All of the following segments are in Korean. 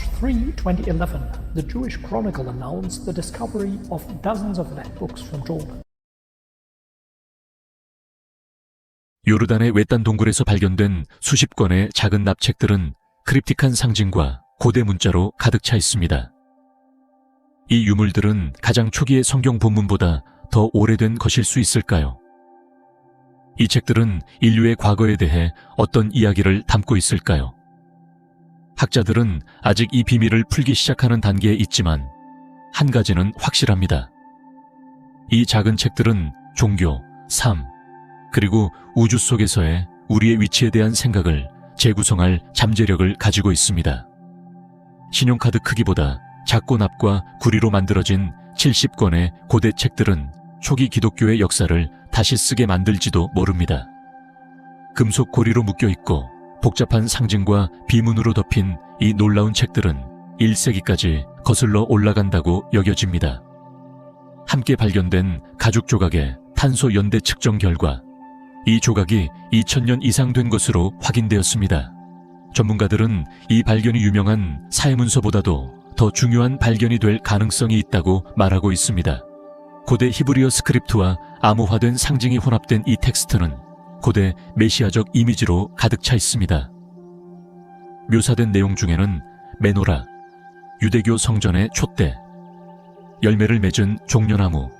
March 3, 2011, the Jewish Chronicle announced the discovery of dozens of netbooks from Jordan. 요르단의 외딴 동굴에서 발견된 수십 권의 작은 납책들은 크립틱한 상징과 고대 문자로 가득 차 있습니다. 이 유물들은 가장 초기의 성경 본문보다 더 오래된 것일 수 있을까요? 이 책들은 인류의 과거에 대해 어떤 이야기를 담고 있을까요? 학자들은 아직 이 비밀을 풀기 시작하는 단계에 있지만 한 가지는 확실합니다. 이 작은 책들은 종교, 삶, 그리고 우주 속에서의 우리의 위치에 대한 생각을 재구성할 잠재력을 가지고 있습니다. 신용카드 크기보다 작고 납과 구리로 만들어진 70권의 고대 책들은 초기 기독교의 역사를 다시 쓰게 만들지도 모릅니다. 금속 고리로 묶여 있고 복잡한 상징과 비문으로 덮인 이 놀라운 책들은 1세기까지 거슬러 올라간다고 여겨집니다. 함께 발견된 가죽 조각의 탄소 연대 측정 결과 이 조각이 2000년 이상 된 것으로 확인되었습니다. 전문가들은 이 발견이 유명한 사회문서보다도 더 중요한 발견이 될 가능성이 있다고 말하고 있습니다. 고대 히브리어 스크립트와 암호화된 상징이 혼합된 이 텍스트는 고대 메시아적 이미지로 가득 차 있습니다. 묘사된 내용 중에는 메노라, 유대교 성전의 촛대, 열매를 맺은 종려나무,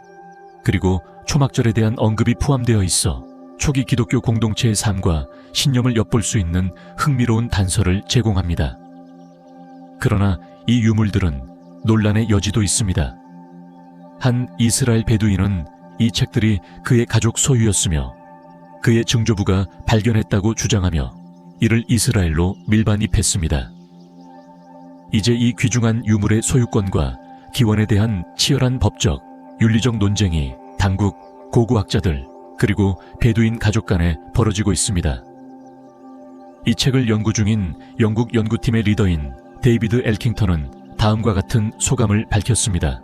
그리고 초막절에 대한 언급이 포함되어 있어 초기 기독교 공동체의 삶과 신념을 엿볼 수 있는 흥미로운 단서를 제공합니다. 그러나 이 유물들은 논란의 여지도 있습니다. 한 이스라엘 베두인은 이 책들이 그의 가족 소유였으며 그의 증조부가 발견했다고 주장하며 이를 이스라엘로 밀반입했습니다. 이제 이 귀중한 유물의 소유권과 기원에 대한 치열한 법적, 윤리적 논쟁이 당국, 고고학자들, 그리고 베두인 가족 간에 벌어지고 있습니다. 이 책을 연구 중인 영국 연구팀의 리더인 데이비드 엘킹턴은 다음과 같은 소감을 밝혔습니다.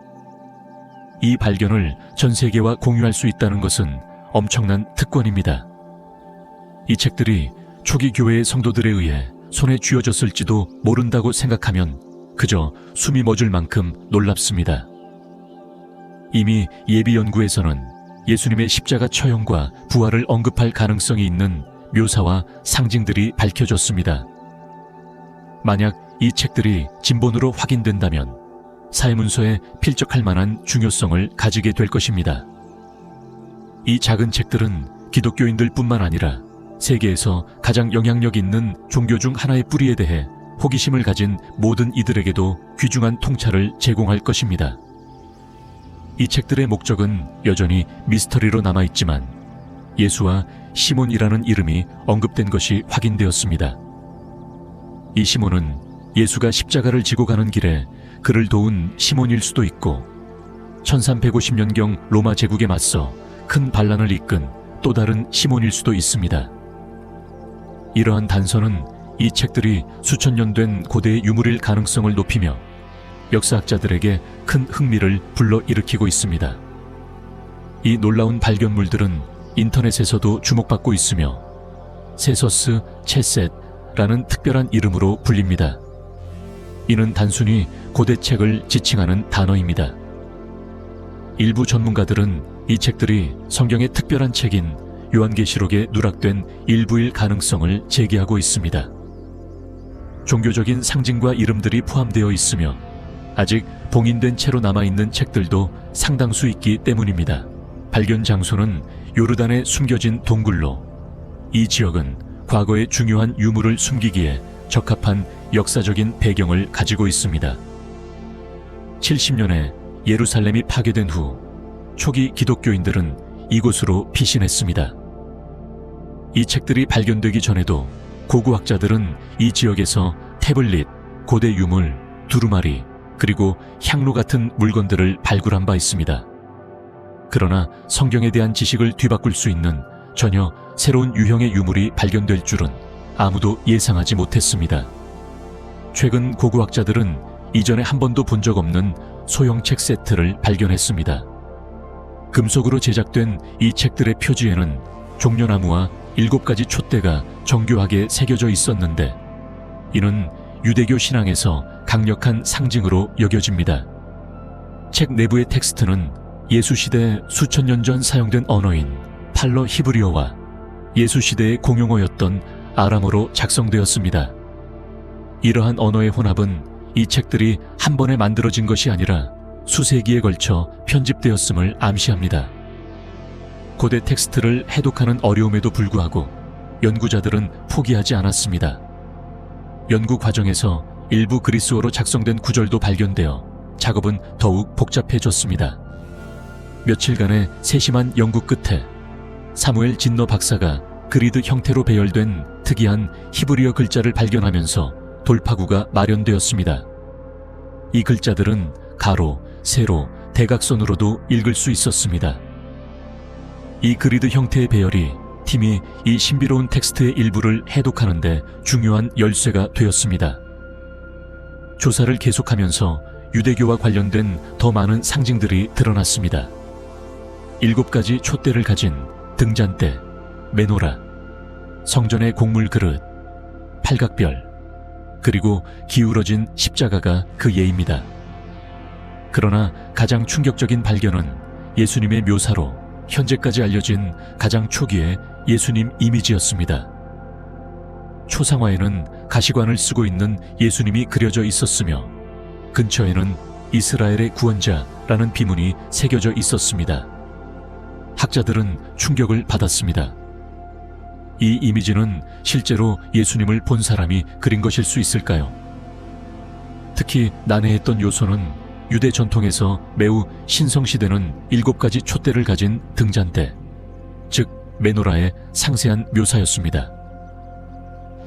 이 발견을 전 세계와 공유할 수 있다는 것은 엄청난 특권입니다. 이 책들이 초기 교회의 성도들에 의해 손에 쥐어졌을지도 모른다고 생각하면 그저 숨이 멎을 만큼 놀랍습니다. 이미 예비 연구에서는 예수님의 십자가 처형과 부활을 언급할 가능성이 있는 묘사와 상징들이 밝혀졌습니다. 만약 이 책들이 진본으로 확인된다면 사회문서에 필적할 만한 중요성을 가지게 될 것입니다. 이 작은 책들은 기독교인들 뿐만 아니라 세계에서 가장 영향력 있는 종교 중 하나의 뿌리에 대해 호기심을 가진 모든 이들에게도 귀중한 통찰을 제공할 것입니다. 이 책들의 목적은 여전히 미스터리로 남아있지만 예수와 시몬이라는 이름이 언급된 것이 확인되었습니다. 이 시몬은 예수가 십자가를 지고 가는 길에 그를 도운 시몬일 수도 있고 1350년경 로마 제국에 맞서 큰 반란을 이끈 또 다른 시몬일 수도 있습니다. 이러한 단서는 이 책들이 수천 년 된 고대의 유물일 가능성을 높이며 역사학자들에게 큰 흥미를 불러일으키고 있습니다. 이 놀라운 발견물들은 인터넷에서도 주목받고 있으며 세서스 채셋라는 특별한 이름으로 불립니다. 이는 단순히 고대 책을 지칭하는 단어입니다. 일부 전문가들은 이 책들이 성경의 특별한 책인 요한계시록에 누락된 일부일 가능성을 제기하고 있습니다. 종교적인 상징과 이름들이 포함되어 있으며 아직 봉인된 채로 남아있는 책들도 상당수 있기 때문입니다. 발견 장소는 요르단에 숨겨진 동굴로 이 지역은 과거의 중요한 유물을 숨기기에 적합한 역사적인 배경을 가지고 있습니다. 70년에 예루살렘이 파괴된 후 초기 기독교인들은 이곳으로 피신했습니다. 이 책들이 발견되기 전에도 고고학자들은 이 지역에서 태블릿, 고대 유물, 두루마리, 그리고 향로 같은 물건들을 발굴한 바 있습니다. 그러나 성경에 대한 지식을 뒤바꿀 수 있는 전혀 새로운 유형의 유물이 발견될 줄은 아무도 예상하지 못했습니다. 최근 고고학자들은 이전에 한 번도 본 적 없는 소형 책 세트를 발견했습니다. 금속으로 제작된 이 책들의 표지에는 종려나무와 일곱 가지 촛대가 정교하게 새겨져 있었는데 이는 유대교 신앙에서 강력한 상징으로 여겨집니다. 책 내부의 텍스트는 예수 시대 수천 년 전 사용된 언어인 팔러 히브리어와 예수 시대의 공용어였던 아람어로 작성되었습니다. 이러한 언어의 혼합은 이 책들이 한 번에 만들어진 것이 아니라 수세기에 걸쳐 편집되었음을 암시합니다. 고대 텍스트를 해독하는 어려움에도 불구하고 연구자들은 포기하지 않았습니다. 연구 과정에서 일부 그리스어로 작성된 구절도 발견되어 작업은 더욱 복잡해졌습니다. 며칠간의 세심한 연구 끝에 사무엘 진너 박사가 그리드 형태로 배열된 특이한 히브리어 글자를 발견하면서 돌파구가 마련되었습니다. 이 글자들은 가로, 세로, 대각선으로도 읽을 수 있었습니다. 이 그리드 형태의 배열이 팀이 이 신비로운 텍스트의 일부를 해독하는데 중요한 열쇠가 되었습니다. 조사를 계속하면서 유대교와 관련된 더 많은 상징들이 드러났습니다. 일곱 가지 촛대를 가진 등잔대, 메노라, 성전의 곡물 그릇, 팔각별, 그리고 기울어진 십자가가 그 예입니다. 그러나 가장 충격적인 발견은 예수님의 묘사로 현재까지 알려진 가장 초기의 예수님 이미지였습니다. 초상화에는 가시관을 쓰고 있는 예수님이 그려져 있었으며 근처에는 이스라엘의 구원자라는 비문이 새겨져 있었습니다. 학자들은 충격을 받았습니다. 이 이미지는 실제로 예수님을 본 사람이 그린 것일 수 있을까요? 특히 난해했던 요소는 유대 전통에서 매우 신성시되는 일곱 가지 촛대를 가진 등잔대, 즉 메노라의 상세한 묘사였습니다.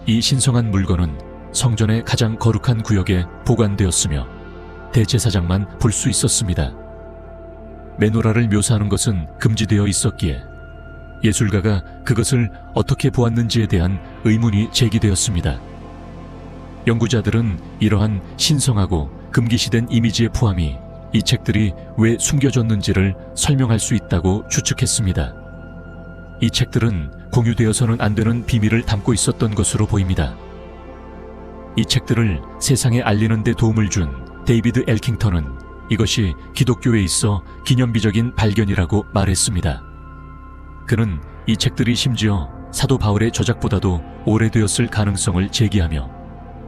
이 신성한 물건은 성전의 가장 거룩한 구역에 보관되었으며 대제사장만 볼 수 있었습니다. 메노라를 묘사하는 것은 금지되어 있었기에 예술가가 그것을 어떻게 보았는지에 대한 의문이 제기되었습니다. 연구자들은 이러한 신성하고 금기시된 이미지의 포함이 이 책들이 왜 숨겨졌는지를 설명할 수 있다고 추측했습니다. 이 책들은 공유되어서는 안 되는 비밀을 담고 있었던 것으로 보입니다. 이 책들을 세상에 알리는 데 도움을 준 데이비드 엘킹턴은 이것이 기독교에 있어 기념비적인 발견이라고 말했습니다. 그는 이 책들이 심지어 사도 바울의 저작보다도 오래되었을 가능성을 제기하며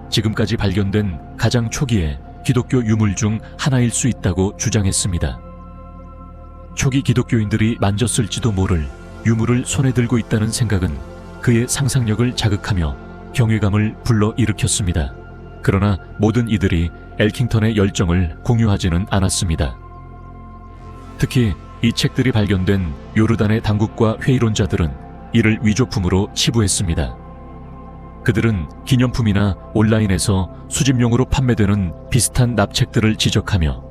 지금까지 발견된 가장 초기의 기독교 유물 중 하나일 수 있다고 주장했습니다. 초기 기독교인들이 만졌을지도 모를 유물을 손에 들고 있다는 생각은 그의 상상력을 자극하며 경외감을 불러 일으켰습니다. 그러나 모든 이들이 엘킹턴의 열정을 공유하지는 않았습니다. 특히 이 책들이 발견된 요르단의 당국과 회의론자들은 이를 위조품으로 치부했습니다. 그들은 기념품이나 온라인에서 수집용으로 판매되는 비슷한 납책들을 지적하며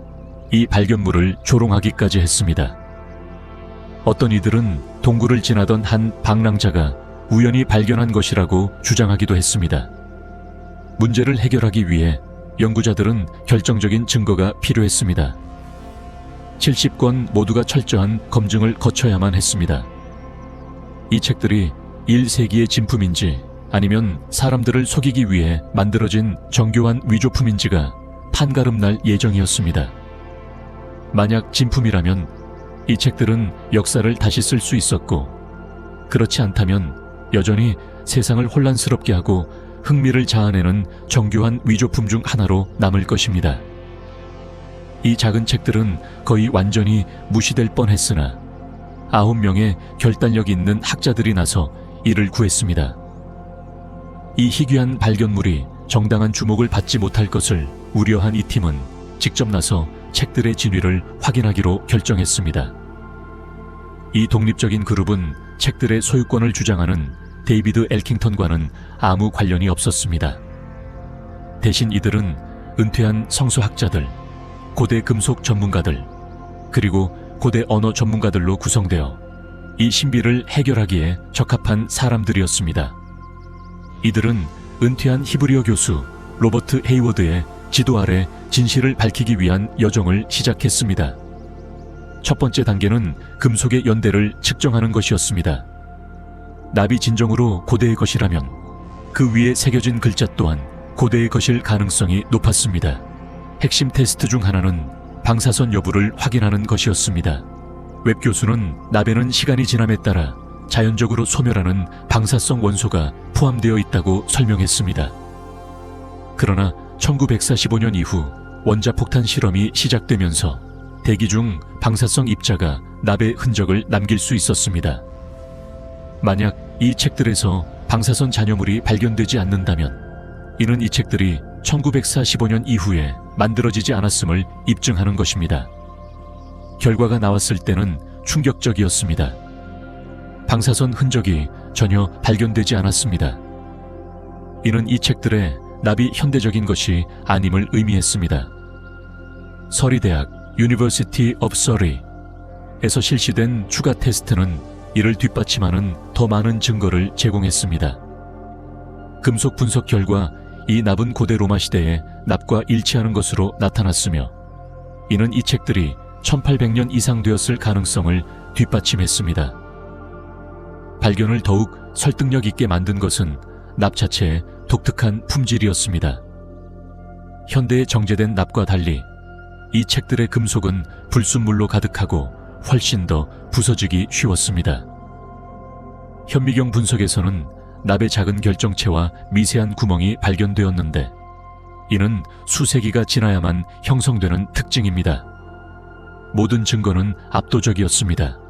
이 발견물을 조롱하기까지 했습니다. 어떤 이들은 동굴을 지나던 한 방랑자가 우연히 발견한 것이라고 주장하기도 했습니다. 문제를 해결하기 위해 연구자들은 결정적인 증거가 필요했습니다. 70권 모두가 철저한 검증을 거쳐야만 했습니다. 이 책들이 1세기의 진품인지 아니면 사람들을 속이기 위해 만들어진 정교한 위조품인지가 판가름 날 예정이었습니다. 만약 진품이라면 이 책들은 역사를 다시 쓸 수 있었고, 그렇지 않다면 여전히 세상을 혼란스럽게 하고 흥미를 자아내는 정교한 위조품 중 하나로 남을 것입니다. 이 작은 책들은 거의 완전히 무시될 뻔했으나 아홉 명의 결단력 있는 학자들이 나서 이를 구했습니다. 이 희귀한 발견물이 정당한 주목을 받지 못할 것을 우려한 이 팀은 직접 나서 책들의 진위를 확인하기로 결정했습니다. 이 독립적인 그룹은 책들의 소유권을 주장하는 데이비드 엘킹턴과는 아무 관련이 없었습니다. 대신 이들은 은퇴한 성소학자들, 고대 금속 전문가들, 그리고 고대 언어 전문가들로 구성되어 이 신비를 해결하기에 적합한 사람들이었습니다. 이들은 은퇴한 히브리어 교수 로버트 헤이워드의 지도 아래 진실을 밝히기 위한 여정을 시작했습니다. 첫 번째 단계는 금속의 연대를 측정하는 것이었습니다. 나비 진정으로 고대의 것이라면 그 위에 새겨진 글자 또한 고대의 것일 가능성이 높았습니다. 핵심 테스트 중 하나는 방사선 여부를 확인하는 것이었습니다. 웹 교수는 나베는 시간이 지남에 따라 자연적으로 소멸하는 방사성 원소가 포함되어 있다고 설명했습니다. 그러나 1945년 이후 원자폭탄 실험이 시작되면서 대기 중 방사성 입자가 납의 흔적을 남길 수 있었습니다. 만약 이 책들에서 방사선 잔여물이 발견되지 않는다면 이는 이 책들이 1945년 이후에 만들어지지 않았음을 입증하는 것입니다. 결과가 나왔을 때는 충격적이었습니다. 방사선 흔적이 전혀 발견되지 않았습니다. 이는 이 책들의 납이 현대적인 것이 아님을 의미했습니다. 서리대학 University of Surrey에서 실시된 추가 테스트는 이를 뒷받침하는 더 많은 증거를 제공했습니다. 금속 분석 결과 이 납은 고대 로마 시대의 납과 일치하는 것으로 나타났으며 이는 이 책들이 1800년 이상 되었을 가능성을 뒷받침했습니다. 발견을 더욱 설득력 있게 만든 것은 납 자체의 독특한 품질이었습니다. 현대에 정제된 납과 달리 이 책들의 금속은 불순물로 가득하고 훨씬 더 부서지기 쉬웠습니다. 현미경 분석에서는 납의 작은 결정체와 미세한 구멍이 발견되었는데 이는 수세기가 지나야만 형성되는 특징입니다. 모든 증거는 압도적이었습니다.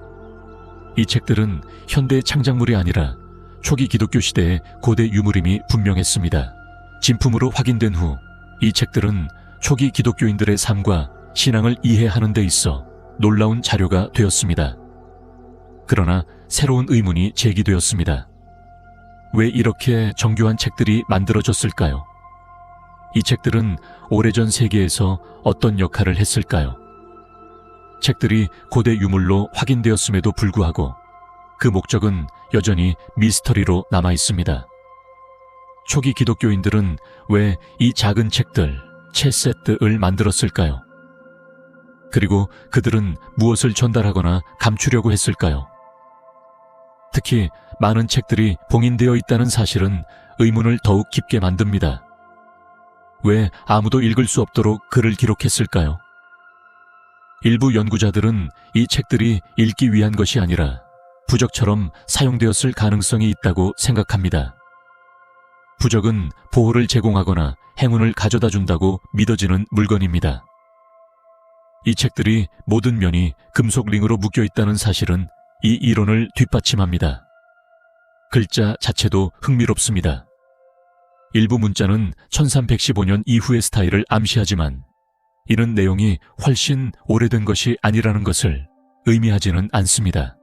이 책들은 현대 창작물이 아니라 초기 기독교 시대의 고대 유물임이 분명했습니다. 진품으로 확인된 후 이 책들은 초기 기독교인들의 삶과 신앙을 이해하는 데 있어 놀라운 자료가 되었습니다. 그러나 새로운 의문이 제기되었습니다. 왜 이렇게 정교한 책들이 만들어졌을까요? 이 책들은 오래전 세계에서 어떤 역할을 했을까요? 책들이 고대 유물로 확인되었음에도 불구하고 그 목적은 여전히 미스터리로 남아 있습니다. 초기 기독교인들은 왜 이 작은 책들, 채세트를 만들었을까요? 그리고 그들은 무엇을 전달하거나 감추려고 했을까요? 특히 많은 책들이 봉인되어 있다는 사실은 의문을 더욱 깊게 만듭니다. 왜 아무도 읽을 수 없도록 글을 기록했을까요? 일부 연구자들은 이 책들이 읽기 위한 것이 아니라 부적처럼 사용되었을 가능성이 있다고 생각합니다. 부적은 보호를 제공하거나 행운을 가져다 준다고 믿어지는 물건입니다. 이 책들이 모든 면이 금속 링으로 묶여 있다는 사실은 이 이론을 뒷받침합니다. 글자 자체도 흥미롭습니다. 일부 문자는 1315년 이후의 스타일을 암시하지만 이는 내용이 훨씬 오래된 것이 아니라는 것을 의미하지는 않습니다.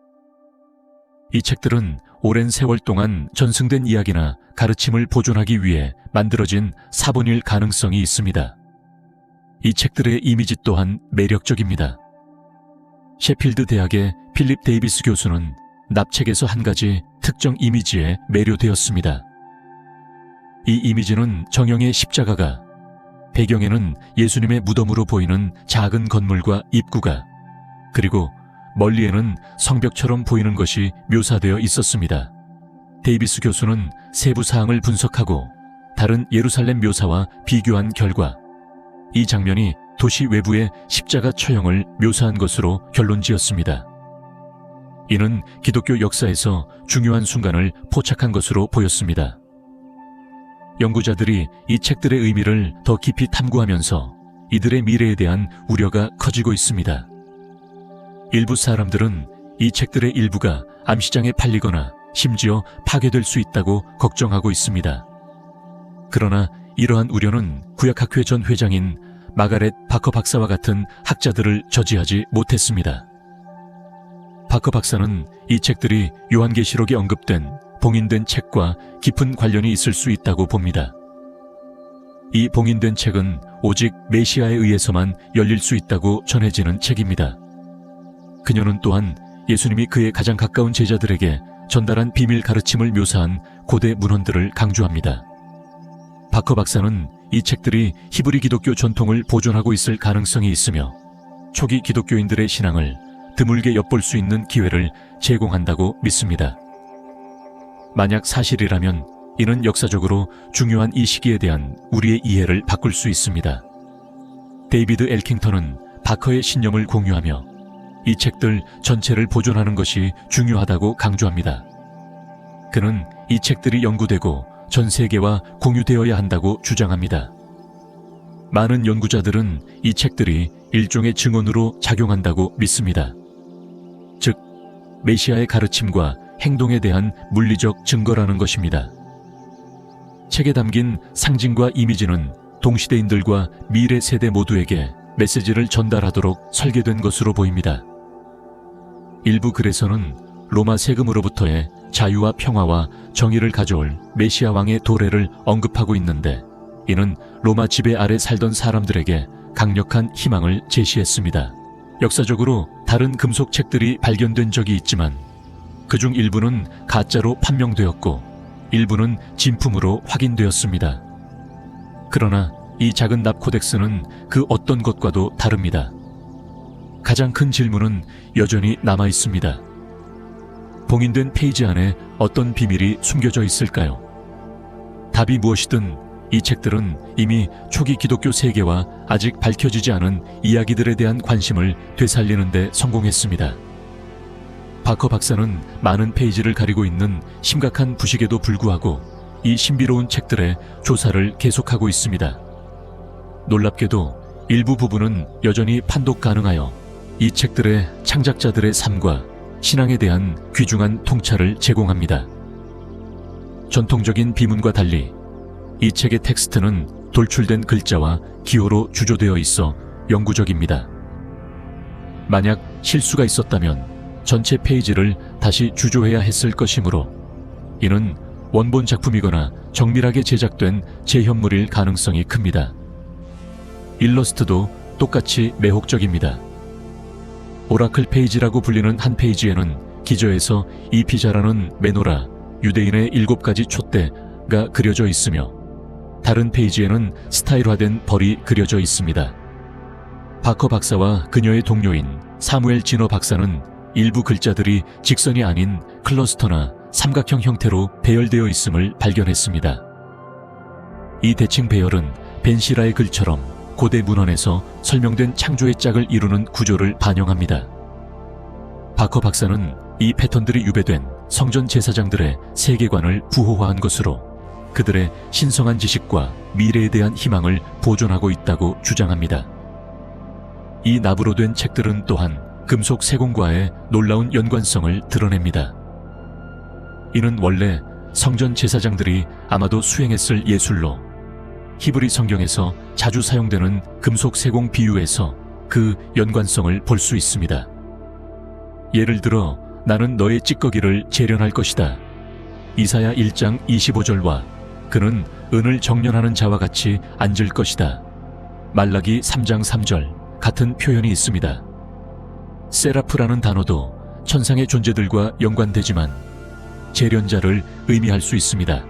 이 책들은 오랜 세월 동안 전승된 이야기나 가르침을 보존하기 위해 만들어진 사본일 가능성이 있습니다. 이 책들의 이미지 또한 매력적입니다. 셰필드 대학의 필립 데이비스 교수는 납책에서 한 가지 특정 이미지에 매료되었습니다. 이 이미지는 정형의 십자가가 배경에는 예수님의 무덤으로 보이는 작은 건물과 입구가 그리고 멀리에는 성벽처럼 보이는 것이 묘사되어 있었습니다. 데이비스 교수는 세부 사항을 분석하고 다른 예루살렘 묘사와 비교한 결과 이 장면이 도시 외부의 십자가 처형을 묘사한 것으로 결론 지었습니다. 이는 기독교 역사에서 중요한 순간을 포착한 것으로 보였습니다. 연구자들이 이 책들의 의미를 더 깊이 탐구하면서 이들의 미래에 대한 우려가 커지고 있습니다. 일부 사람들은 이 책들의 일부가 암시장에 팔리거나 심지어 파괴될 수 있다고 걱정하고 있습니다. 그러나 이러한 우려는 구약학회 전 회장인 마가렛 바커 박사와 같은 학자들을 저지하지 못했습니다. 바커 박사는 이 책들이 요한계시록에 언급된 봉인된 책과 깊은 관련이 있을 수 있다고 봅니다. 이 봉인된 책은 오직 메시아에 의해서만 열릴 수 있다고 전해지는 책입니다. 그녀는 또한 예수님이 그의 가장 가까운 제자들에게 전달한 비밀 가르침을 묘사한 고대 문헌들을 강조합니다. 바커 박사는 이 책들이 히브리 기독교 전통을 보존하고 있을 가능성이 있으며 초기 기독교인들의 신앙을 드물게 엿볼 수 있는 기회를 제공한다고 믿습니다. 만약 사실이라면 이는 역사적으로 중요한 이 시기에 대한 우리의 이해를 바꿀 수 있습니다. 데이비드 엘킹턴은 바커의 신념을 공유하며 이 책들 전체를 보존하는 것이 중요하다고 강조합니다. 그는 이 책들이 연구되고 전 세계와 공유되어야 한다고 주장합니다. 많은 연구자들은 이 책들이 일종의 증언으로 작용한다고 믿습니다. 즉, 메시아의 가르침과 행동에 대한 물리적 증거라는 것입니다. 책에 담긴 상징과 이미지는 동시대인들과 미래 세대 모두에게 메시지를 전달하도록 설계된 것으로 보입니다. 일부 글에서는 로마 세금으로부터의 자유와 평화와 정의를 가져올 메시아 왕의 도래를 언급하고 있는데 이는 로마 지배 아래 살던 사람들에게 강력한 희망을 제시했습니다. 역사적으로 다른 금속 책들이 발견된 적이 있지만 그중 일부는 가짜로 판명되었고 일부는 진품으로 확인되었습니다. 그러나 이 작은 납 코덱스는 그 어떤 것과도 다릅니다. 가장 큰 질문은 여전히 남아 있습니다. 봉인된 페이지 안에 어떤 비밀이 숨겨져 있을까요? 답이 무엇이든 이 책들은 이미 초기 기독교 세계와 아직 밝혀지지 않은 이야기들에 대한 관심을 되살리는 데 성공했습니다. 바커 박사는 많은 페이지를 가리고 있는 심각한 부식에도 불구하고 이 신비로운 책들의 조사를 계속하고 있습니다. 놀랍게도 일부 부분은 여전히 판독 가능하여 이 책들의 창작자들의 삶과 신앙에 대한 귀중한 통찰을 제공합니다. 전통적인 비문과 달리 이 책의 텍스트는 돌출된 글자와 기호로 주조되어 있어 영구적입니다. 만약 실수가 있었다면 전체 페이지를 다시 주조해야 했을 것이므로 이는 원본 작품이거나 정밀하게 제작된 재현물일 가능성이 큽니다. 일러스트도 똑같이 매혹적입니다. 오라클 페이지라고 불리는 한 페이지에는 기저에서 이 피자라는 메노라 유대인의 일곱 가지 촛대가 그려져 있으며 다른 페이지에는 스타일화된 벌이 그려져 있습니다. 바커 박사와 그녀의 동료인 사무엘 진어 박사는 일부 글자들이 직선이 아닌 클러스터나 삼각형 형태로 배열되어 있음을 발견했습니다. 이 대칭 배열은 벤시라의 글처럼 고대 문헌에서 설명된 창조의 짝을 이루는 구조를 반영합니다. 바커 박사는 이 패턴들이 유배된 성전 제사장들의 세계관을 부호화한 것으로 그들의 신성한 지식과 미래에 대한 희망을 보존하고 있다고 주장합니다. 이 납으로 된 책들은 또한 금속 세공과의 놀라운 연관성을 드러냅니다. 이는 원래 성전 제사장들이 아마도 수행했을 예술로 히브리 성경에서 자주 사용되는 금속 세공 비유에서 그 연관성을 볼 수 있습니다. 예를 들어 나는 너의 찌꺼기를 재련할 것이다. 이사야 1장 25절과 그는 은을 정련하는 자와 같이 앉을 것이다. 말라기 3장 3절 같은 표현이 있습니다. 세라프라는 단어도 천상의 존재들과 연관되지만 재련자를 의미할 수 있습니다.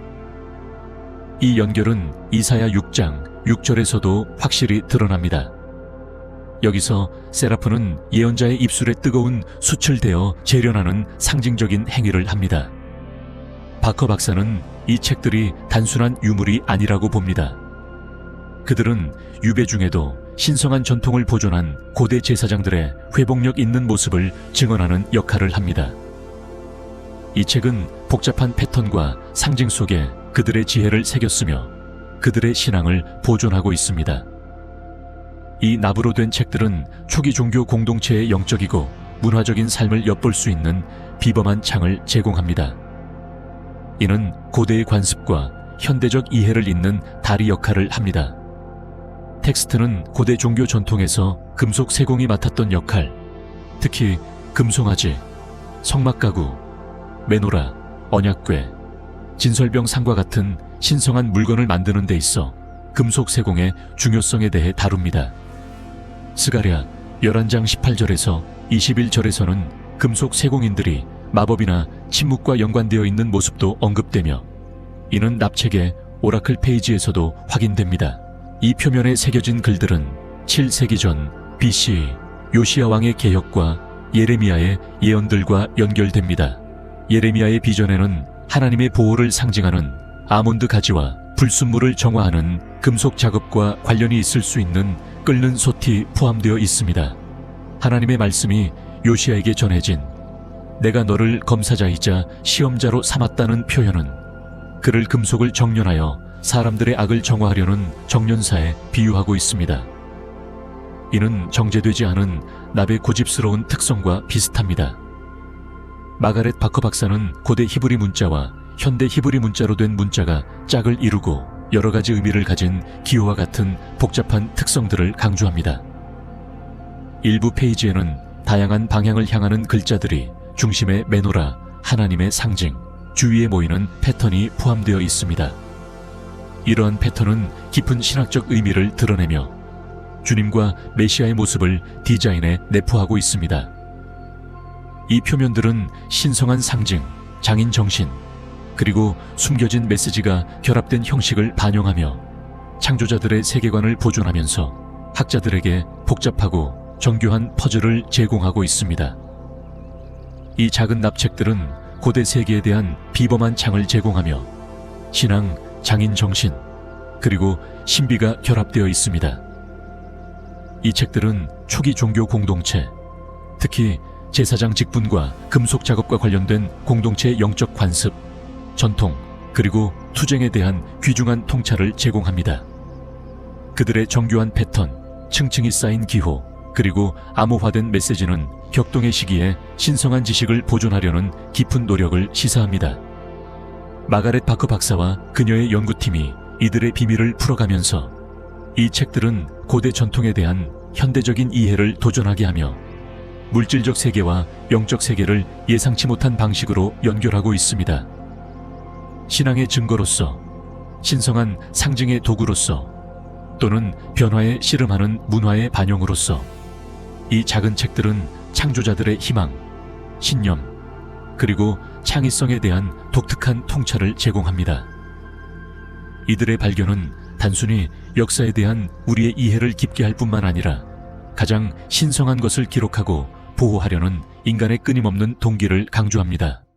이 연결은 이사야 6장 6절에서도 확실히 드러납니다. 여기서 세라프는 예언자의 입술에 뜨거운 숯을 대어 재련하는 상징적인 행위를 합니다. 바커 박사는 이 책들이 단순한 유물이 아니라고 봅니다. 그들은 유배 중에도 신성한 전통을 보존한 고대 제사장들의 회복력 있는 모습을 증언하는 역할을 합니다. 이 책은 복잡한 패턴과 상징 속에 그들의 지혜를 새겼으며 그들의 신앙을 보존하고 있습니다. 이 납으로 된 책들은 초기 종교 공동체의 영적이고 문화적인 삶을 엿볼 수 있는 비범한 창을 제공합니다. 이는 고대의 관습과 현대적 이해를 잇는 다리 역할을 합니다. 텍스트는 고대 종교 전통에서 금속 세공이 맡았던 역할, 특히 금송아지, 성막가구, 메노라, 언약궤, 진설병 상과 같은 신성한 물건을 만드는 데 있어 금속 세공의 중요성에 대해 다룹니다. 스가랴 11장 18절에서 21절에서는 금속 세공인들이 마법이나 침묵과 연관되어 있는 모습도 언급되며 이는 납책의 오라클 페이지에서도 확인됩니다. 이 표면에 새겨진 글들은 7세기 전 BC 요시야 왕의 개혁과 예레미야의 예언들과 연결됩니다. 예레미야의 비전에는 하나님의 보호를 상징하는 아몬드 가지와 불순물을 정화하는 금속 작업과 관련이 있을 수 있는 끓는 솥이 포함되어 있습니다. 하나님의 말씀이 요시아에게 전해진 내가 너를 검사자이자 시험자로 삼았다는 표현은 그를 금속을 정련하여 사람들의 악을 정화하려는 정련사에 비유하고 있습니다. 이는 정제되지 않은 납의 고집스러운 특성과 비슷합니다. 마가렛 바커 박사는 고대 히브리 문자와 현대 히브리 문자로 된 문자가 짝을 이루고 여러 가지 의미를 가진 기호와 같은 복잡한 특성들을 강조합니다. 일부 페이지에는 다양한 방향을 향하는 글자들이 중심에 메노라, 하나님의 상징, 주위에 모이는 패턴이 포함되어 있습니다. 이러한 패턴은 깊은 신학적 의미를 드러내며 주님과 메시아의 모습을 디자인에 내포하고 있습니다. 이 표면들은 신성한 상징, 장인 정신, 그리고 숨겨진 메시지가 결합된 형식을 반영하며 창조자들의 세계관을 보존하면서 학자들에게 복잡하고 정교한 퍼즐을 제공하고 있습니다. 이 작은 납책들은 고대 세계에 대한 비범한 창을 제공하며 신앙, 장인 정신, 그리고 신비가 결합되어 있습니다. 이 책들은 초기 종교 공동체, 특히 제사장 직분과 금속 작업과 관련된 공동체의 영적 관습, 전통, 그리고 투쟁에 대한 귀중한 통찰을 제공합니다. 그들의 정교한 패턴, 층층이 쌓인 기호, 그리고 암호화된 메시지는 격동의 시기에 신성한 지식을 보존하려는 깊은 노력을 시사합니다. 마가렛 바크 박사와 그녀의 연구팀이 이들의 비밀을 풀어가면서 이 책들은 고대 전통에 대한 현대적인 이해를 도전하게 하며 물질적 세계와 영적 세계를 예상치 못한 방식으로 연결하고 있습니다. 신앙의 증거로서, 신성한 상징의 도구로서, 또는 변화에 씨름하는 문화의 반영으로서, 이 작은 책들은 창조자들의 희망, 신념, 그리고 창의성에 대한 독특한 통찰을 제공합니다. 이들의 발견은 단순히 역사에 대한 우리의 이해를 깊게 할 뿐만 아니라 가장 신성한 것을 기록하고 보호하려는 인간의 끊임없는 동기를 강조합니다.